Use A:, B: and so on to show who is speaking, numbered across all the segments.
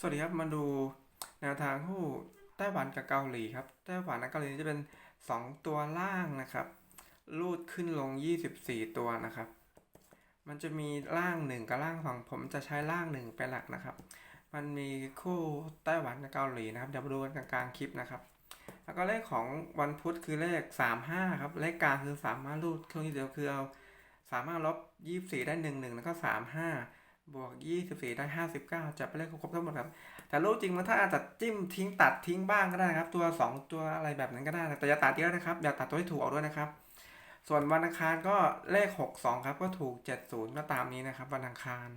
A: สวัสดีครับมาดูแนวทางคู่ไต้หวันกับเกาหลีครับไต้หวันกับเกาหลีจะเป็น 2 ตัวล่างนะครับลูดขึ้นลง 24 ตัวนะครับ มันจะมีล่าง 1 กับล่าง2ผมจะใช้ล่าง 1 เป็นหลักนะครับ มันมีคู่ไต้หวันกับเกาหลีนะครับเดี๋ยวมาดูกันกลางคลิปนะครับ แล้วก็เลขของวันพุธคือเลข 35ครับเลขกลางคือสามารถรูดเครื่องนี้เดียวคือเอาสามารถลบ 24 ได้ 1 1 แล้วก็ 35 บวก24ได้59จับไปเลขครบทั้งหมดครับ แต่รูปจริงมันถ้าอาจจะจิ้มทิ้งตัดทิ้งบ้างก็ได้นะครับ ตัว2ตัวอะไรแบบนั้นก็ได้ แต่อย่าตัดเยอะนะครับอย่าตัดตัวที่ถูกเอาด้วยนะครับ ส่วนวันอังคารก็เลข62ครับก็ถูก70ก็ตามนี้นะครับวันอังคาร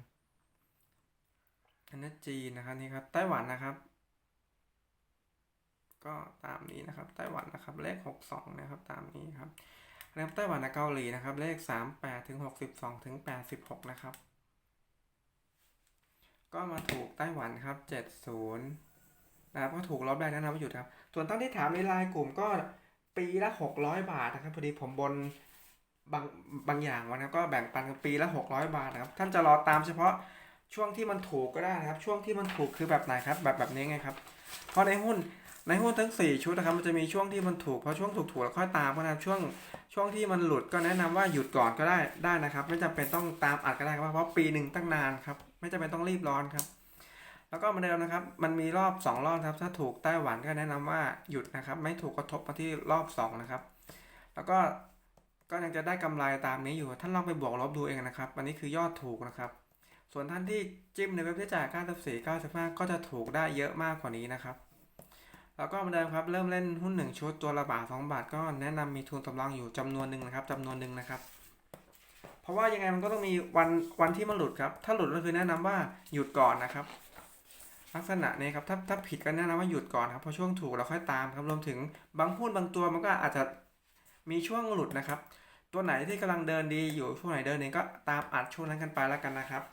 A: อันนี้จีนนะครับนี่ครับไต้หวันนะครับ ก็ตามนี้นะครับ ไต้หวันนะครับ เลข62นะครับตามนี้ครับแล้วไต้หวันกับเกาหลีนะครับ เลข38ถึง62ถึง86นะครับ ก็มาถูกไต้หวันครับ 70นะครับก็ถูกรอบแรกแนะนำว่าหยุดครับ ส่วนตั้งที่ถามในไลน์กลุ่มก็ปีละ 600 บาทนะครับ พอดีผมบนบางบางอย่างวันนะก็แบ่งปันกันปีละ 600 บาทนะครับ ท่านจะรอตามเฉพาะช่วงที่มันถูกก็ได้นะครับ ช่วงที่มันถูกคือแบบไหนครับ แบบแบบนี้ไงครับ เพราะในหุ้น ในหุ้นทั้ง 4 ชุดนะครับมันจะมีช่วงที่มันถูกพอช่วงถูกถูกแล้วค่อยตามก็นะครับช่วงช่วงที่มันหลุดก็แนะนำว่าหยุดก่อนก็ได้ได้นะครับ ไม่จำเป็นต้องตามอัดก็ได้ครับเพราะปีหนึ่งตั้งนานครับไม่จำเป็นต้องรีบร้อนครับ แล้วก็มาเดิมนะครับ มันมีรอบ 2 รอบครับ ถ้าถูกไต้หวันก็แนะนำว่าหยุดนะครับ ไม่ถูกกระทบมาที่รอบ 2 นะครับ แล้วก็ก็ยังจะได้กำไรตามนี้อยู่ท่านลองไปบวกลบดูเองนะครับอันนี้คือยอดถูกนะครับ ส่วนท่านที่จิ้มในเว็บที่จ่าย94 95ก็จะถูกได้เยอะมากกว่านี้นะครับ แล้วก็เหมาเดิมครับเริ่มเล่นหุ้น1ชุดตัวละบาท2บาท ก็แนะนำมีทุนสำรองอยู่จำนวนหนึ่งนะครับจำนวนหนึ่งนะครับ เพราะว่ายังไงมันก็ต้องมีวันวันที่มันหลุดครับ ถ้าหลุดก็คือแนะนำว่าหยุดก่อนนะครับ ลักษณะนี้ครับถ้าถ้าผิดก็แนะนำว่าหยุดก่อนครับเพราะช่วงถูกเราค่อยตามครับรวมถึงบางหุ้นบางตัวมันก็อาจจะมีช่วงหลุดนะครับ ตัวไหนที่กำลังเดินดีอยู่ช่วงไหนเดินดีก็ตามอัดช่วงนั้นกันไปแล้วกันนะครับ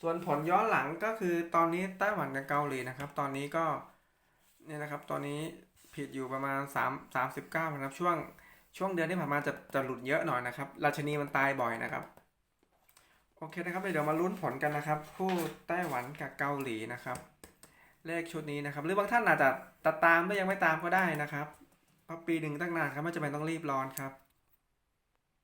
A: ส่วนผลย้อนหลังก็คือตอนนี้ไต้หวันกับเกาหลีนะครับ ตอนนี้ก็ เนี่ยนะครับ ตอนนี้ผิดอยู่ประมาณ3 39นะครับ ช่วงช่วงเดือนที่ผ่านมาจะจะหลุดเยอะหน่อยนะครับ ราชนีมันตายบ่อยนะครับ โอเคนะครับ เดี๋ยวมาลุ้นผลกันนะครับ คู่ไต้หวันกับเกาหลีนะครับ เลขชุดนี้นะครับ หรือบางท่านอาจจะตัดตามไม่ยังไม่ตามก็ได้นะครับเพราะปีหนึ่งตั้งนานครับไม่จำเป็นต้องรีบร้อนครับ